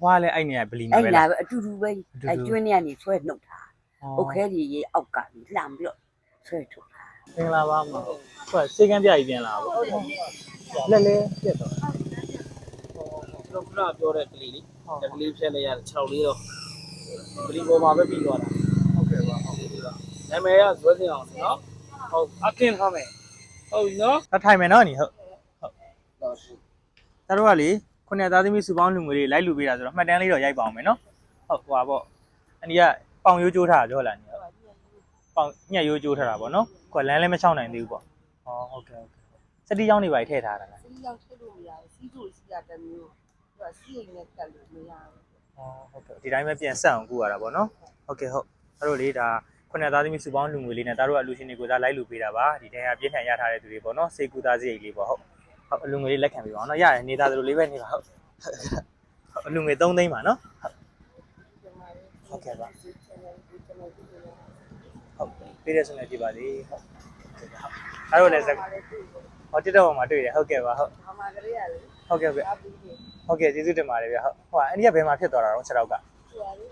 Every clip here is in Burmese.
ဟွာလည်းအဲ့နေရဗလီမှာအဲ့ပဲလာလား ပဲအတူတူပဲအတူတူ အဲ့ကျွင်းထဲကနေဆွဲနှုတ်တာအုတ်ခဲကြီးရေအောက်ကပြီးလှမ်းပြီးတော့ဆွဲထုတ်တာမင်္ဂလာပါမဟုတ်စေကန်းပြကြီးပြန်လာပါလက်လဲပြတ်တော့တော့ခုနပြောတဲ့ကလေးလေးကလေးဖြတ်လိုက်ရတယ်6လေးတော့ကလေးပေါ်မှာပဲပြီးသွားတာဟုတ်ကဲ့ပါဟုတ်နာမည်ကဇွဲစင်အောင်နော်ဟုတ်အကင်ထားမယ်ဟုတ်ပြီနော်တထိုင်မယ်နော်ညီဟုတ်တတော်ကလေ ခုနှစ်သားသမီးစုပေါင်းလူငွေတွေလိုက်လူပေးတာဆိုတော့မှတ်တမ်းလေးတော့ရိုက်ပါအောင်မယ်နော်ဟုတ်ဟွာပေါ့အနီကပေါင်ရိုးကျိုးထားတာပြောလားညီဟုတ်ပေါင်ညက်ရိုးကျိုးထားတာပေါ့နော်ခွက်လန်းလည်းမချောင်းနိုင်သေးဘူးပေါ့ဟောဟုတ်ကဲ့ဟုတ်ကဲ့စတိရောက်နေပါထည့်ထားတာလားစီးရောက်ထည့်လို့မရဘူးစီးတို့စီးရတဲ့မျိုးသူကစီးရင်နဲ့ကတ်လို့မရဘူးဟောဟုတ်ကဲ့ဒီတိုင်းပဲပြန်ဆက်အောင်ကူရတာပေါ့နော်ဟုတ်ကဲ့ဟုတ်အဲ့တော့လေဒါခုနှစ်သားသမီးစုပေါင်းလူငွေလေးနဲ့သားတို့ကလူရှင်တွေကိုစားလိုက်လူပေးတာပါဒီတဲကပြင်းထန်ရထားတဲ့သူတွေပေါ့နော်စေကူသားစရိတ်လေးပေါ့ဟုတ် ဟုတ်အလူငွေလေးလက်ခံပေးပါအောင်နော်ရတယ်နေသားတို့လေးပဲနေပါဟုတ်ဟုတ်အလူငွေ3သိန်းပါနော်ဟုတ်ကဲ့ပါဟုတ်ပေးရစနေကြည့်ပါလေဟုတ်အဲ့တော့လည်းဇက်ဟောတစ်တော့မှာတွေ့တယ်ဟုတ်ကဲ့ပါဟုတ်ဘာမှကလေးရလေဟုတ်ကဲ့ဟုတ်ကဲ့အပီးတွေဟုတ်ကဲ့ကျေးဇူးတင်ပါတယ်ဗျဟုတ်ဟိုအန်ဒီကဘယ်မှာဖြစ်သွားတာတော့6ရောက်ကသူကလေ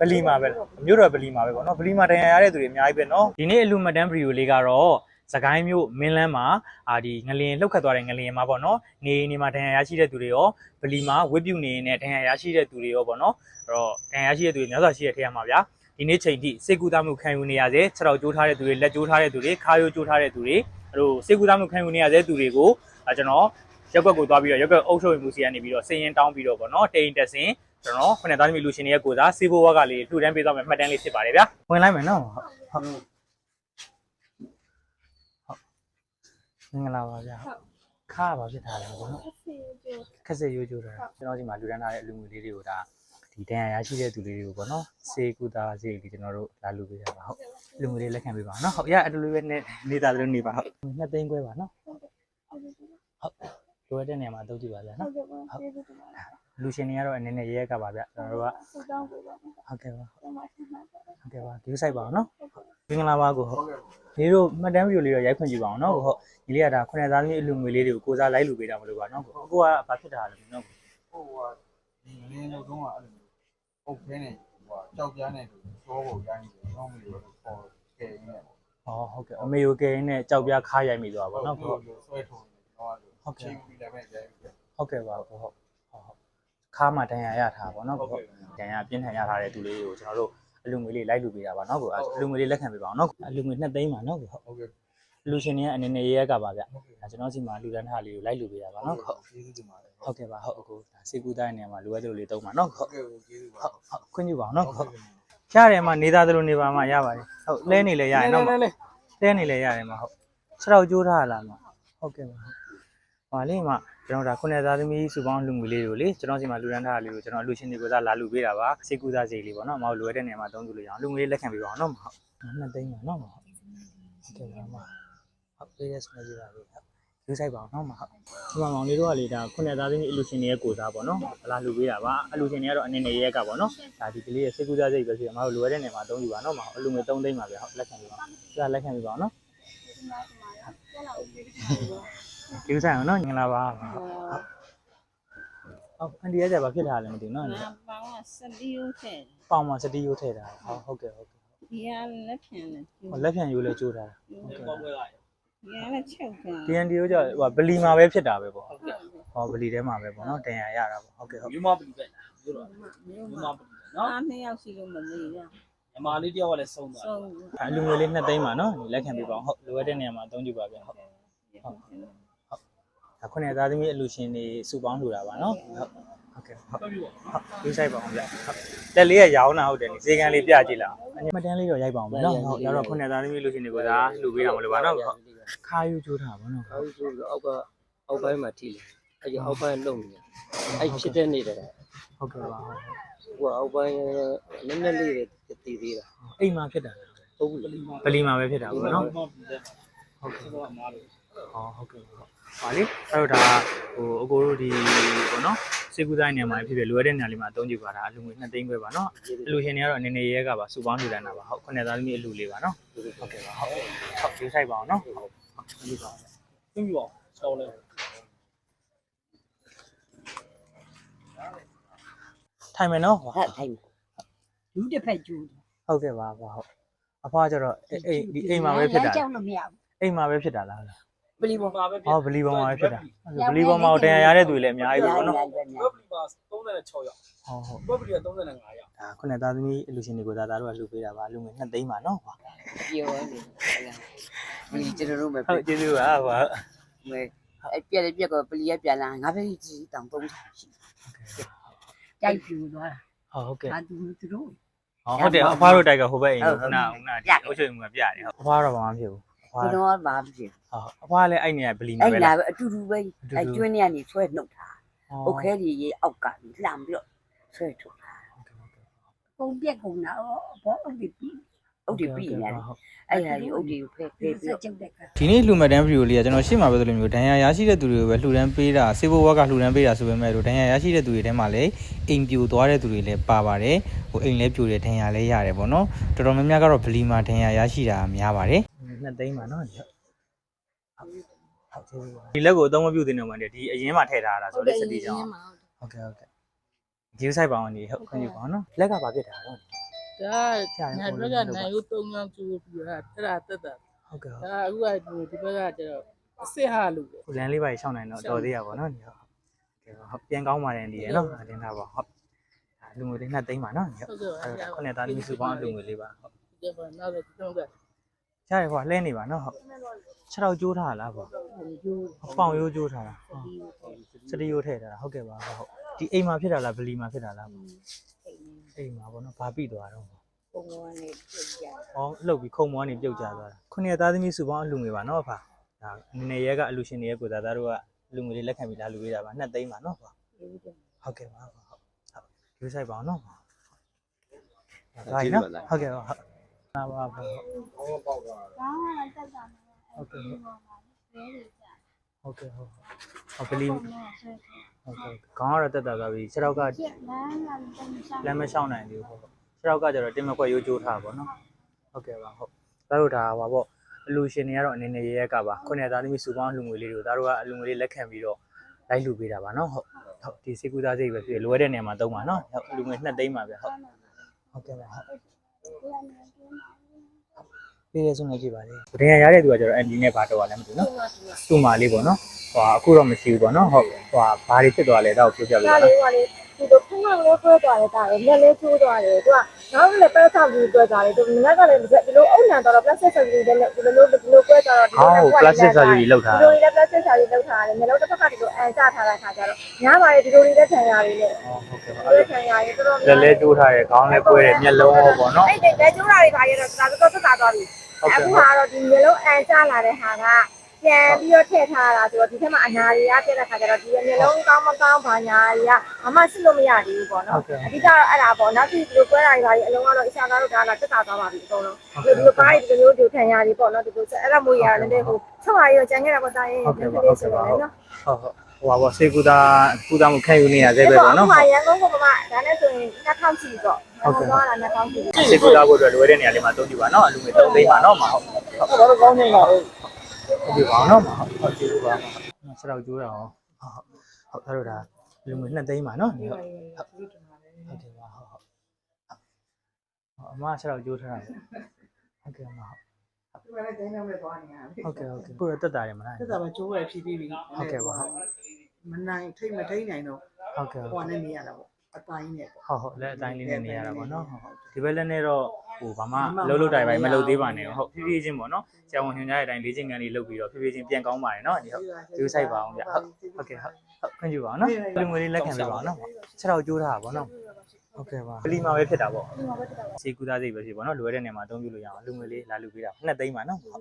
ဗလီမှာပဲအမျိုးတော်ဗလီမှာပဲပေါ့နော်ဗလီမှာတန်ရာရတဲ့သူတွေအများကြီးပဲနော်ဒီနေ့အလူမတန်ဗီဒီယိုလေးကတော့ စကိုင်းမျိုးမင်းလန်းမှာအာဒီငလင်လှုပ်ခတ်သွားတဲ့ငလင်မှာပေါ့နော်နေနေမှာတန်ရာရရှိတဲ့သူတွေရောဗလီမှာဝစ်ပြုတ်နေနေတန်ရာရရှိတဲ့သူတွေရောပေါ့နော်အဲ့တော့တန်ရာရရှိတဲ့သူတွေများစွာရှိတဲ့ထဲမှာဗျာဒီနေ့ချိန်ထိစေကူသားမှုခံယူနေရစေခြေထောက်ကျိုးထားတဲ့သူတွေလက်ကျိုးထားတဲ့သူတွေခါယိုးကျိုးထားတဲ့သူတွေအဲ့လိုစေကူသားမှုခံယူနေရတဲ့သူတွေကိုအဲကျွန်တော်ရက်ကွက်ကိုသွားပြီးတော့ရက်ကွက်အုပ်ချုပ်ရေးမှုစီကနေပြီးတော့စည်ရင်တောင်းပြီးတော့ပေါ့နော်တိန်တက်စင်ကျွန်တော်ခုနသားသမီးလူရှင်တွေရဲ့ကိုစားစေးဘိုးဝါကလေးလှူဒန်းပေးသွားမယ်မှတ်တမ်းလေးဖြစ်ပါတယ်ဗျာဝင်လိုက်မယ်နော်ဟုတ်ဟုတ်ဟုတ် မင်္ဂလာပါဗျာခါပါဖြစ်ထားတယ်ပေါ့နော်ခက်စရိုးကျိုးတာကျွန်တော်ဒီမှာလူဒန်းထားတဲ့အလူငွေလေးတွေကိုဒါဒီတန်ရာရရှိတဲ့သူလေးတွေကိုပေါ့နော်စေကူတာစေဒီကျွန်တော်တို့လာလူပေးကြပါဟုတ်လူငွေလေးလက်ခံပေးပါနော်ဟုတ်ရအတူလေးပဲနေနေတာလို့နေပါဟုတ်နှစ်သိန်းခွဲပါနော်ဟုတ်လိုရတဲ့နေရာမှာအလုပ်ကြည့်ပါဗျာနော်လူရှင်တွေကတော့အနေနဲ့ရဲရဲကပါဗျကျွန်တော်တို့ကဟုတ်ကဲ့ပါဟုတ်ကဲ့ပါဒီဆိုင်ပါအောင်နော်မင်္ဂလာပါကိုဟုတ် ဒီတို့မှတ်တမ်းဗီဒီယိုလေးတော့ရိုက်ခွင့်ပြုပါအောင်နော်ကိုဟုတ်ဒီလေးကဒါခုနှစ်သားသမီးအလူငွေလေးတွေကိုကိုစားလိုက်လူပေးတာမလို့ပါနော်ကိုကိုကဘာဖြစ်တာလဲနော်ကိုဟိုဟာဒီငလင်းလို့တော့အဲ့လိုပုတ်ခဲနေဟိုကြောက်ပြားနေသောဖို့တိုင်းတယ်တော့မလို့ပေါ်ကဲနေပေါ့ဟောဟုတ်ကဲ့အမေယိုကဲနဲ့ကြောက်ပြားခါရိုက်မိသွားပါနော်ကိုဆွဲထုံနေတော့ဟုတ်ကဲ့ပြီးလည်းပဲကြိုက်ပြီဟုတ်ကဲ့ပါကိုဟုတ်ဟုတ်ဟုတ်ခါမှတန်ရာရထားပါနော်ကိုဟုတ်တန်ရာပြင်းထန်ရထားတဲ့သူလေးကိုကျွန်တော်တို့ အလူငွေလေးလိုက်လူပေးတာပါနော်ကိုအလူငွေလေးလက်ခံပေးပါအောင်နော်အလူငွေ2သိန်းပါနော်ကိုဟုတ်ဟုတ်ကဲ့လူရှင်တွေအနေနဲ့ရဲရဲကပါဗျဒါကျွန်တော်စီမှာလူဒန်းထားလေးကိုလိုက်လူပေးတာပါနော်ဟုတ်ကျေးဇူးတင်ပါတယ်ဟုတ်ကဲ့ပါဟုတ်အကိုဒါစေကူတိုင်းနေရာမှာလိုအပ်တယ်လို့လေးသုံးပါနော်ဟုဟုတ်တ်ကဲ့ကျေးဇူးပါဟုတ်ဟုတ်ခွင့်ပြုပါအောင်နော်ဟုတ်ရတယ်မှာနေသားသလိုနေပါမှရပါတယ်ဟုတ်လဲနေလဲရတယ်နော်လဲနေလဲရတယ်မှာဟုတ်ခြေထောက်ကျိုးထားလားမှာဟုတ်ကဲ့ပါဟုတ်ဟာလေးမှာ ကျွန်တော်ဒါခုနှစ်သားသမီးစုပေါင်းလူငွေလေးကိုလေကျွန်တော်စီမှာလူရန်ထားတာလေးကိုကျွန်တော်အလူရှင်တွေကိုသာလာလူပေးတာပါစေကူသားစိတ်လေးပေါ့နော်မဟုတ်လိုအပ်တဲ့နေရာမှာသုံးသူလို့ရအောင်လူငွေလေးလက်ခံပေးပါအောင်နော်ဟုတ်နှစ်သိန်းပါနော်ဟုတ်ဟုတ်ကဲ့ပါမဟုတ်ပေးရစနေကြပါလေဟုတ်ယူဆိုင်ပါအောင်နော်မဟုတ်ဒီမှာမောင်လေးတို့ကလေဒါခုနှစ်သားသမီးအလူရှင်တွေရဲ့ကိုစားပေါ့နော်လာလူပေးတာပါအလူရှင်တွေကတော့အနေနဲ့ရဲကပေါ့နော်ဒါဒီကလေးရဲ့စေကူသားစိတ်ပဲဖြစ်အမတို့လိုအပ်တဲ့နေရာမှာသုံးယူပါနော်မဟုတ်အလူငွေ3သိန်းပါဗျဟုတ်လက်ခံပေးပါဒါလက်ခံပေးပါအောင်နော် ယူဆိုင်အောင်နော်ငင်လာပါဟုတ်အန်ဒီရဲ့ကြပါဖြစ်တာလည်းမသိဘူးနော်ငါပေါင်းကစတီယိုထဲပေါင်မှာစတီယိုထည့်တာဟုတ်ဟုတ်ကဲ့ဟုတ်ကဲ့ဒီကလက်ဖြန်နဲ့ကျိုးဟိုလက်ဖြန်ယူလဲကျိုးတာဟုတ်ကဲ့ပေါ့ပွဲလာဒီကလည်းချုပ်တာ TND ကိုကြောဟိုဗလီမှာပဲဖြစ်တာပဲပေါ့ဟုတ်ကဲ့ဟောဗလီထဲမှာပဲပေါ့နော်တန်ရရတာပေါ့ဟုတ်ကဲ့ဟုတ်ယူမပလီပဲပြောတော့ယူမပလီနော်အားနှစ်ယောက်ရှိလို့မလေးရအမလေးတယောက်ကလည်းဆုံးသွားဆုံးအလူငွေလေး2သိန်းပါနော်လက်ခံပေးပါအောင်ဟုတ်လိုအပ်တဲ့နေရာမှာအသုံးပြုပါဗျဟုတ် ဒါခုနှစ်သားသမီးအလူရှင်တွေစုပေါင်းလှူတာပါနော်ဟုတ်ဟုတ်ကဲ့ဟုတ်ပြီပေါ့ဟုတ်ယူဆိုင်ပါအောင်ဗျဟုတ်လက်လေးရရောင်းတာဟုတ်တယ်နေဈေးကန်လေးပြကြည့်လားအမှတ်တမ်းလေးတော့ရိုက်ပါအောင်ဗျနော်ဟုတ်ရောက်တော့ခုနှစ်သားသမီးအလူရှင်တွေကိုသာလှူပေးတာမလို့ပါနော်ဟုတ်ခါယူကျိုးတာပါနော်အောက်ကျိုးအောက်ကအောက်ပိုင်းမှာထိတယ်အဲ့ဒီအောက်ပိုင်းလုံနေအဲ့ဖြစ်တဲ့နေတယ်ဟုတ်ကဲ့ပါဟုတ်ဟိုအောက်ပိုင်းနည်းနည်းလေးတည်သေးတာအိမ်မှာဖြစ်တာဟုတ်ပြီဗလီမှာပဲဖြစ်တာပေါ့နော်ဟုတ်ကဲ့ဟုတ်ကဲ့ အမလေးဟောဟုတ်ကဲ့ဟုတ်ပါလေအဲ့တော့ဒါဟိုအကိုတို့ဒီပေါ့နော်စေကူတိုင်းနေရာမှာဖြစ်ဖြစ်လိုရတဲ့နေရာလေးမှာအသုံးကြည့်ပါတာအလူငွေ2သိန်းခွဲပါနော်အလူရှင်တွေကတော့အနေနဲ့ရဲကပါစုပေါင်းလူတန်းတာပါဟုတ်ခုနှစ်သားသမီးအလူလေးပါနော်ဟုတ်ကဲ့ပါဟုတ်ဟုတ်ဒီဆိုင်ပါအောင်နော်ဟုတ်ဒီပါပြင်ပြီပေါ့ဆောင်းလဲထိုင်မယ်နော်ဟွာဟာထိုင်လူတစ်ဖက်ကျူးဟုတ်ကဲ့ပါဟွာဟုတ်အဖွားကျတော့အိမ်ဒီအိမ်မှာပဲဖြစ်တာကြောက်လို့မရဘူးအိမ်မှာပဲဖြစ်တာလား ပလီဘောပါပဲဟောဗလီပေါ်မှာပဲဖြစ်တာဗလီပေါ်မှာတန်ရာရတဲ့သူတွေလည်းအများကြီးပဲပေါ့နော်ဘက်ပလီပါ36ရောက်ဟုတ်ဟုတ်ဘက်ပလီက35ရောက်ဒါခုနသားသမီးအလူရှင်တွေကိုဒါသားတို့ကလှူပေးတာပါလူငွေ2သိန်းပါနော်ဟွာပြောနေဒီကျွန်တော်တို့မဟုတ်ကျေးဇူးပါဟွာမဲအပြက်ပြက်ကပလီရပြန်လာငါပဲကြီးတောင်သုံးချာရှိကြိုက်ပြူသွားတာဟုတ်ဟုတ်ကဲ့ဟာသူသူတို့ဟုတ်တယ်အဖွားတို့တိုက်ကဟိုဘက်အိမ်ကိုခုနကခုနကအုပ်ချုပ်မှုကပြတယ်ဟုတ်အဖွားတော့ဘာမှမဖြစ်ဘူး အဖွားကျွန်ဟုတ်တော်ကဘာဖြစ်အဖွားလည်းအဲ့နေကဗလီမှာအဲ့ပဲလာလား အတူတူပဲအဲ့ကျွင်းနေကနေဆွဲနှုတ်တာအုတ်ခဲကြီးရေအောက်ကနေလှမ်းပြီးတော့ဆွဲထုတ်တာပုံပြက်ကုန်တာဘောအုပ်ဒီပြီအုတ်ဒီပြီနေတယ်အဲ့ဟာကြီးအုတ်ဒီကိုဖဲဖဲပြီးဆက်တော့ကျုပ်တဲ့က ဒီနေ့လှူမတန်းဗီဒီယိုလေးကကျွန်တော်ရှေ့မှာပဲဆိုလိုမျိုးဒဏ်ရာရရှိတဲ့သူတွေကိုပဲလှူဒန်းပေးတာစေဘဝကလှူဒန်းပေးတာဆိုပေမဲ့လို့ဒဏ်ရာရရှိတဲ့သူတွေထဲမှာလည်းအိမ်ပြိုသွားတဲ့သူတွေလည်းပါပါတယ်ဟိုအိမ်လည်းပြိုတယ်ဒဏ်ရာလည်းရတယ်ပေါ့နော်တော်တော်များများကတော့ဗလီမှာဒဏ်ရာရရှိတာများပါတယ် နှစ်သိန်းပါနော်ဟုတ်ဒီလက်ကိုအသုံးမပြုသင့်တော့မှဒီအရင်မှထည့်ထားတာဆိုတော့စတိကြောင်ဟုတ်ကဲ့ဟုတ်ကဲ့ဒီဆိုင်ပါအောင်ဒီဟုတ်ခွင့်ပြုပါနော်လက်ကဘာဖြစ်တာတော့ဒါညာဘက်ကနိုင်ဦး၃ယောက်ကျိုးပြီးတာအဲ့ဒါတက်တာဟုတ်ကဲ့ဟုတ်ဒါအခုကဒီဘက်ကကျတော့အစ်စ်ဟာလို့ပဲကိုလန်းလေးပါရှောင်းနိုင်တော့တော်သေးရပါတော့ဒီဟုတ်ကဲ့ဟုတ်ပြန်ကောင်းပါတယ်ဒီရနော်အတင်းသားပါဟုတ်လူငွေလေးနှစ်သိန်းပါနော်ဟုတ်ဟုတ်ကဲ့ပါရပါခုနှစ်သားသမီးစုပေါင်းလူငွေလေးပါဟုတ်ဒီကနောက်တော့ကျွန်တော်က ရတယ်ကွာလဲနေပါနော်ဟုတ်ခြေထောက်ကျိုးထားလားပေါ့ပေါင်ရိုးကျိုးထားတာစတီယိုထည့်ထားတာဟုတ်ကဲ့ပါဟုတ်ဟုတ်ဒီအိမ်မှာဖြစ်တာလားဗလီမှာဖြစ်တာလားအိမ်မှာပေါ့နော်ဘာပြီးသွားတော့ပုံပေါ်ကနေပြက်ကြဟောလှုပ်ပြီးခုံမောနေပြုတ်ကျသွားတာခုနှစ်သားသမီးစုပေါင်းအလူငွေပါနော်ဖာဒါနည်းနည်းရဲကအလူရှင်တွေရဲ့ကိုသားသားတို့ကအလူငွေလေးလက်ခံပြီးလာလူပေးတာပါနှစ်သိန်းပါနော်ဖာဟုတ်ကဲ့ပါဟုတ်ဟုတ်ယူဆိုင်ပါအောင်နော်ဒါရနော်ဟုတ်ကဲ့ပါဟုတ် ပါပါဟုတ်ဟုတ်ကဲ့ဟုတ်ကဲ့ဟုတ်ဟုတ်ပလီဟုတ်ကဲ့ခေါင်းကတော့တက်တာသွားပြီခြေထောက်ကလမ်းမလျှောက်နိုင်သေးဘူးဟုတ်ခြေထောက်ကကျတော့တင်မခွက်ရိုးကျိုးထားပါတော့နော်ဟုတ်ကဲ့ပါဟုတ်ဒါတို့ဒါပါပေါ့အလူရှင်တွေကတော့အနေနဲ့ရဲရဲကပါခုနှစ်သားသမီးစုပေါင်းလူငွေလေးတွေကိုဒါတို့ကအလူငွေလေးလက်ခံပြီးတော့လိုက်လူပေးတာပါနော်ဟုတ်ဟုတ်ဒီစေကူသားစိတ်ပဲဖြစ်လိုရတဲ့နေရာမှာတုံးပါနော်ဟုတ်လူငွေ2သိန်းပါဗျဟုတ်ဟုတ်ကဲ့ပါဟုတ် ပြေးရဆုံးနေကြည့်ပါလေ။ဒဏ်ရာရတဲ့သူကကျတော့အန်ဒီနဲ့ဘာတော့လဲမသိဘူးနော်။သူ့မာလေးပေါ့နော်။ဟိုအခုတော့မရှိဘူးပေါ့နော်။ဟုတ်ဟိုဘာတွေဖြစ်သွားလဲတော့ပြောပြပေးဒါပါလေးကလေဒီလိုဖုန်းကလေးခွဲသွားတယ်ဒါလေလက်လေးချိုးသွားတယ်သူက နောက်လည်းပဲဆောက်ပြီးတွေ့သွားတယ်သူငါကလည်းဒီလိုအုံနံတော့ plastic surgery နဲ့ဒီလိုဒီလိုခွဲသွားတော့။ဟော plastic surgery လောက်ထားဒီလိုလည်း plastic surgery လုပ်ထားတယ်မျိုးတစ်ဖက်ကဒီလိုအန်ချထားတဲ့ခါကျတော့ညားပါတယ်ဒီလိုလေးတဲ့ခံရလေးနဲ့။ဟုတ်ကဲ့ပါဒီလိုခံရလေးတော်တော်။လက်လဲတိုးထားတယ်ခေါင်းလဲကွဲတယ်မျက်လုံးရောပေါ့နော်အဲ့ဒီလက်ကျိုးတာတွေပါရတော့ဒါတော့သက်သာသွားပြီ။ဟုတ်အခုကဲ့ဟာတော့ဒီမျိုးလုံးအန်ချလာတဲ့ဟာက ပြန်ပြီးတော့ထည့်ထားတာဆိုတော့ဒီထက်မှာအနာတွေကပြည့်တဲ့ခါကျတော့ဒီမျိုးလုံးကောင်းမကောင်းဘာညာတွေကအမှစစ်လို့မရသေးဘူးပေါ့ဟုနော်တ်ကဲ့အဓိကတော့အဲ့ဒါပေါ့နောက်ပြီးဒီလိုကွဲတာတွေပါအလုံးကတော့အရှာကားတို့ဒါလာတက်တာသွားပါပြီအကုန်လုံးဒီလိုကားတွေဒီလိုမျိုးဒီခံရတွေပေါ့နော်ဒီလိုအဲ့ဒါမျိုးရလည်းလည်းဟိုချက်ပါရောကြံခဲ့တာပေါ့တာရင်ဒီလိုဆိုတော့နော်ဟုတ်ဟုတ်ဟိုပါပေါ့စေကူတာကူတာမှုခံယူနေရသေးပဲပေါ့နော်ဟိုရန်ကုန်ကမှဒါနဲ့ဆိုရင်နှစ်ထောင်ချီပေါ့ဟုတ်ကဲ့တော့နှစ်ထောင်ချီစေကူတာဖို့အတွက်လိုရတဲ့နေရာလေးမှာတုံးကြည့်ပါနော်အလူငွေ3သိန်းပါနော်မဟုတ်ဘာလို့ကောင်းနေလားဟုတ် ဟုတ်ပြီပါနော်မဟုတ်ဟုတ်ကျေးဇူးပါဆက်တော့ကျိုးတာဟောဟုတ်ဟုတ်အဲ့တော့ဒါလူငွေ2သိန်းပါနော်ဟုတ်ဟုတ်တယ်ပါဟုတ်ဟုတ်အမဆက်တော့ကျိုးထားတာဟုတ်ကဲ့မဟုတ်သူကလည်းတိုင်းတော့ပဲသွားနေတာဟုတ်ကဲ့ဟုတ်ကဲ့ကိုရတက်တာရမလားတက်တာပဲကျိုးရဖြည်းဖြည်းပြီးဟုတ်ကဲ့ပါဟုတ်မနိုင်ထိတ်မထိတ်နိုင်တော့ဟုတ်ကဲ့ဟိုကနေနေရတာပေါ့အတိုင်းနဲ့ပေါ့ဟုတ်ဟုတ်လက်အတိုင်းလေးနဲ့နေရတာပေါ့နော်ဟုတ်ဟုတ်ဒီဘက်လက်နဲ့တော့ ဟိုဘာမှလှုပ်လှုပ်တိုင်ပိုင်းမလှုပ်သေးပါနဲ့ဟုတ်ဖြည်းဖြည်းချင်းပေါ့နော်ဆရာဝန်ညွှန်ကြားတဲ့အတိုင်းလေ့ကျင့်ခန်းလေးလုပ်ပြီးတော့ဖြည်းဖြည်းချင်းပြန်ကောင်းပါတယ်နော်ဒီဟုတ်ဒီဆိုင်ပါအောင်ဗျဟုတ်ဟုတ်ကဲ့ဟုတ်ဟုတ်ခွင့်ပြုပါအောင်နော်လူငွေလေးလက်ခံပေးပါအောင်နော်ခြေထောက်ကျိုးထားတာပေါ့နော်ဟုတ်ကဲ့ပါပလီမာပဲဖြစ်တာပေါ့စီကူသားစိတ်ပဲဖြစ်ပေါ့နော်လိုရတဲ့နေရာမှာအသုံးပြုလို့ရအောင်လူငွေလေးလာလူပေးတာနှစ်သိန်းပါနော်ဟုတ်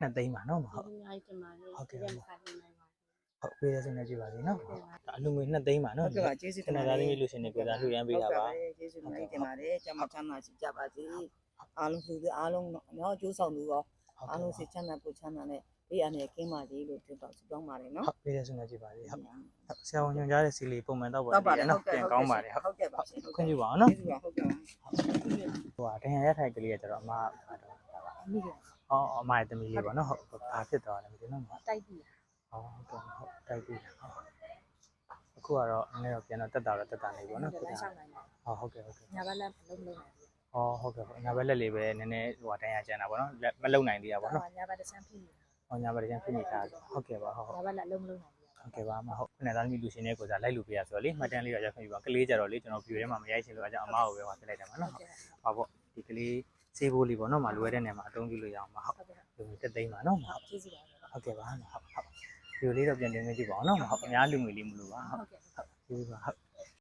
နှစ်သိန်းပါနော်ဟုတ်အများကြီးတင်ပါလေဟုတ်ကဲ့ပါ ဟုတ်ပေးရစနေကြည့်ပါစေနော်အလူငွေ2သိန်းပါနော်ဟုတ်ကဲ့ပါကျေးဇူးခဏသားသမီးလူရှင်တွေကိုသာလှူရမ်းပေးတာပါကျေးဇူးတင်ပါတယ်ကျမချမ်းသာရှိကြပါစေအားလုံးသူအားလုံးတော့အကျိုးဆောင်သူရောအားလုံးစိတ်ချမ်းသာပူချမ်းသာနဲ့ဘေးအနေကင်းပါစေလို့ပြောတော့ဆုတောင်းပါတယ်နော်ဟုတ်ပေးရစနေကြည့်ပါစေဟုတ်ဆရာဝန်ညွှန်ကြားတဲ့စီလီပုံမှန်တော့ပါတော့ပါလေလေနော်ပြန်ကောင်းပါတယ်ဟုတ်ဟုတ်ကဲ့ပါရှင်ခွင့်ပြုပါအောင်နော်ကျေးဇူးပါဟုတ်ကဲ့ပါဟိုဟာဒဏ်ရာရထိုက်ကလေးကကျတော့အမအော်အမရဲ့သမီးလေးပေါ့နော်ဟုတ်ဘာဖြစ်သွားလဲမသိဘူးနော်တိုက်ပြီ ဟုတ်ကဲ့ဟုတ်တိုက်ပြီဟုတ်အခုကတော့နည်းနည်းတော့ပြန်တော့တက်တာတော့တက်တာနေပေါ့နော်ဟုခုတ်နလကမ်းဆောင်နိုင်တယ်ဟောဟုတ်ကဲ့ဟုတ်ကဲ့ညာဘက်လည်းမလုံးမလုံးနိုင်ဘူးဟောဟုတ်ကဲ့ဟုတ်ညာဘက်လက်လေးပဲနည်းနည်းဟိုတန်းရကျန်တာပေါ့နော်လက်မလုံနိုင်သေးတာပေါ့နော်ညာဘက်တစ်ချမ်းဖြစ်နေဟောညာဘက်တန်းဖြစ်နေထားတယ်ဟုတ်ကဲ့ပါဟုတ်ဟုတ်ညာဘက်လည်းလုံးမလုံးနိုင်ဘူးဟုတ်ကဲ့ပါအမဟုတ်ခုနကသားသမီးလူရှင်တွေကိုစားလိုက်လို့ပြရဆိုတော့လေမှတ်တမ်းလေးတော့ရခွင့်ပြုပါကလေးကြတော့လေကျွန်တော် view ထဲမှာမရိုက်ချင်လို့အကြောင်းအမကိုပဲဟောပြလိုက်တယ်မှာနော်ဟုတ်ပါပေါ့ဒီကလေးစေးဖို့လေးပေါ့နော်မလိုရတဲ့နေရာမှာအသုံးပြုလို့ရအောင်ပါဟုတ်ဟုတ်ကဲ့လူတက်သိမ်းပါနော်ဟုတ်ကျေးဇူးပါဟုတ်ကဲ့ပါဟုတ်ဟုတ် view လေးတော့ပြန်တင်နေကြည့်ပါအောင်နော်ဟုတ်အများလူငွေလေးမလို့ပါဟုတ်ဟုတ်ကဲ့ကျေးဇူးပါဟုတ်